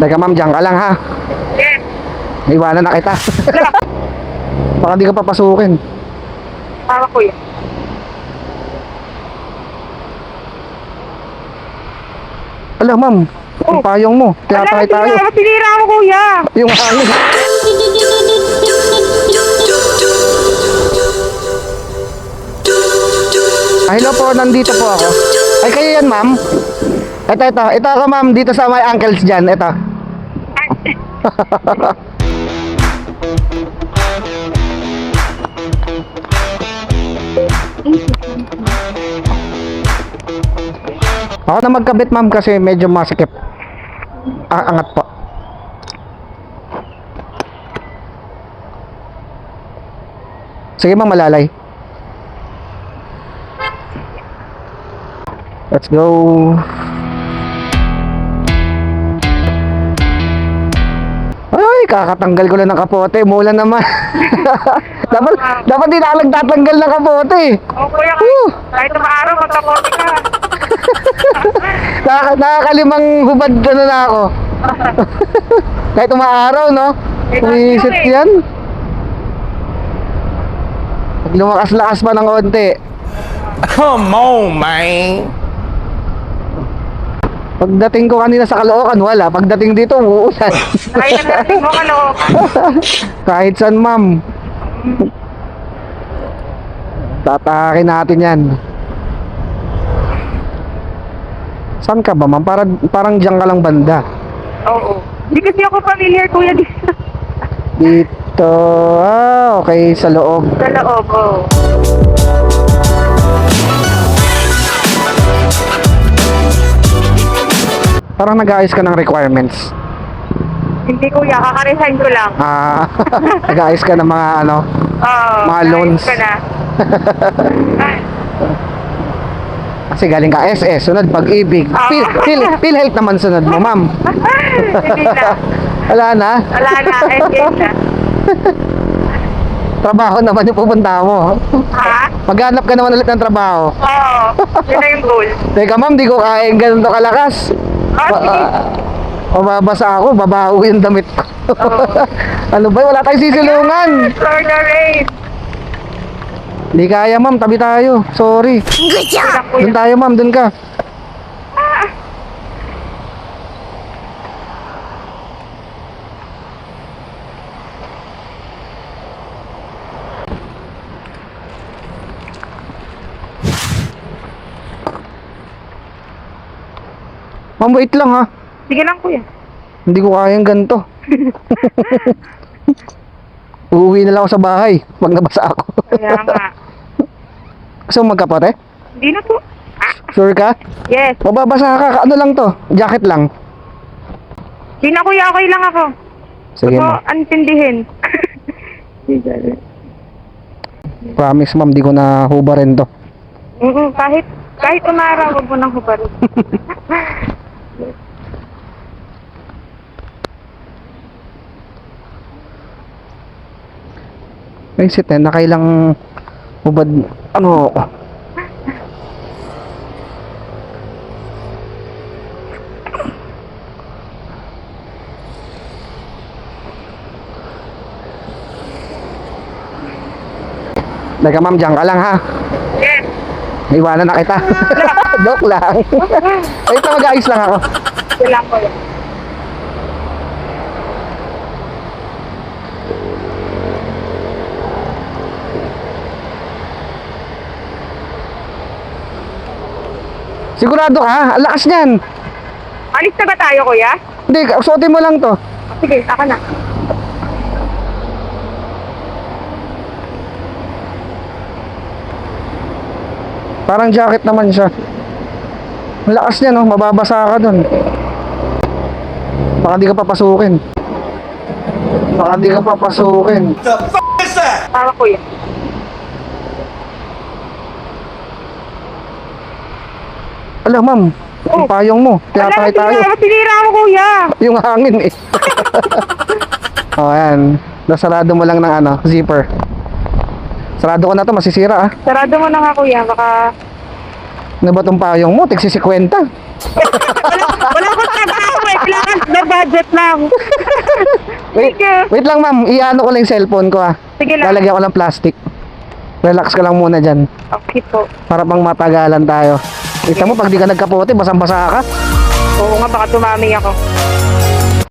Teka ma'am, dyan ka lang ha. Yes. Iwanan na kita. Baka di ka papasukin. Tama kuya. Alam ma'am, ang payong mo. Tinatay tayo. Wala, sinira mo kuya. Yung hangin. Ah, hello po, nandito po ako. Ay, kayo yan, ma'am? Ito, ito. Ito ako, ma'am, dito sa my uncles dyan. Ito. Ako na magkabit, ma'am, kasi medyo masikip. Ah, angat po. Sige, ma'am, malalay. Let's go. Kakatanggal ko lang ng kapote. Mula naman. dapat, dapat di na nagtatanggal ng kapote. O kuya, Whew. kahit na maaraw, magkapote ka. Nakaka- nakakalimang hubad ano na ako. Kahit umaaraw, no? Umisit yan. Pag lumakas-lakas pa ng konti. Come on, man. Pagdating ko kanina sa Caloocan, wala. Pagdating dito, uulan. Kahit na natin mo kalookan. Kahit saan, ma'am. Tatakin natin yan. Saan ka ba, ma'am? Parang, parang diyan ka lang banda. Oo. Hindi kasi ako familiar kuya dito. Dito. Ah, okay. Sa loob. Sa loob, oo. Parang nag-aayos ka ng requirements. Hindi kuya, kakaresign ko lang. Ah, nag-aayos ka ng mga ano. Oo. Mga loans. Ka na. Ay, Kasi galing ka SS, sunod pag-ibig. Ah. Phil, Phil, PhilHealth naman sunod mo, ma'am. Hindi na. Wala na. Wala na. Engage na. Trabaho naman yung pupunta mo. Ha? Maghanap ka naman ulit ng trabaho. Oo. Yun na yung goal. Teka ma'am, di ko kaya ganun to kalakas. Ah, Ba- sige. ah, mababasa ako, babaho yung damit ko. Oo. ano ba, wala tayong sisilungan. The race. Hindi kaya ma'am, tabi tayo. Sorry. Doon tayo ma'am, doon ka. Ma'am, wait lang ha. Sige lang kuya. Hindi ko kayang ganito. Uuwi na lang ako sa bahay pag nabasa ako. Kaya nga. Gusto mo magkapote? Hindi na po. Sure ka? Yes. Mababasa ka. Ano lang to? Jacket lang. Hindi na kuya, okay lang ako. Sige Ako, antindihin. Promise ma'am, di ko na hubarin to. Oo, kahit kahit umaraw, wag mo nang hubarin. May sit eh, nakailang hubad, ano, Teka ma'am, dyan ka lang ha. Yes. Iwanan na kita. Joke lang. Wait mag-ayos lang ako. Sige lang kuya. Sigurado ka? Ang lakas niyan. Alis na ba tayo kuya? Hindi, suotin mo lang to. Sige, ako na. Parang jacket naman siya. Ang lakas niya, no? Mababasa ka dun. Baka di ka papasukin. Baka di ka papasukin. Tama kuya. Ala, ma'am, ang payong mo. Tinatay tayo. Wala, pinira ako, kuya. Yung hangin eh. o, oh, ayan. Nasarado mo lang ng ano, zipper. Sarado ko na to, masisira ah. Sarado mo na nga, kuya. Baka... Ano ba tong payong mo? Tigsi 50. wala, wala ko trabaho eh. Kailangan na budget lang. wait, wait lang ma'am. Iano ko lang yung cellphone ko ah. Sige lang. Lalagyan ko ng plastic. Relax ka lang muna dyan. Okay po. Para pang matagalan tayo. Kita mo, pag di ka nagkapote, basang-basa ka. Oo nga, baka tumami ako.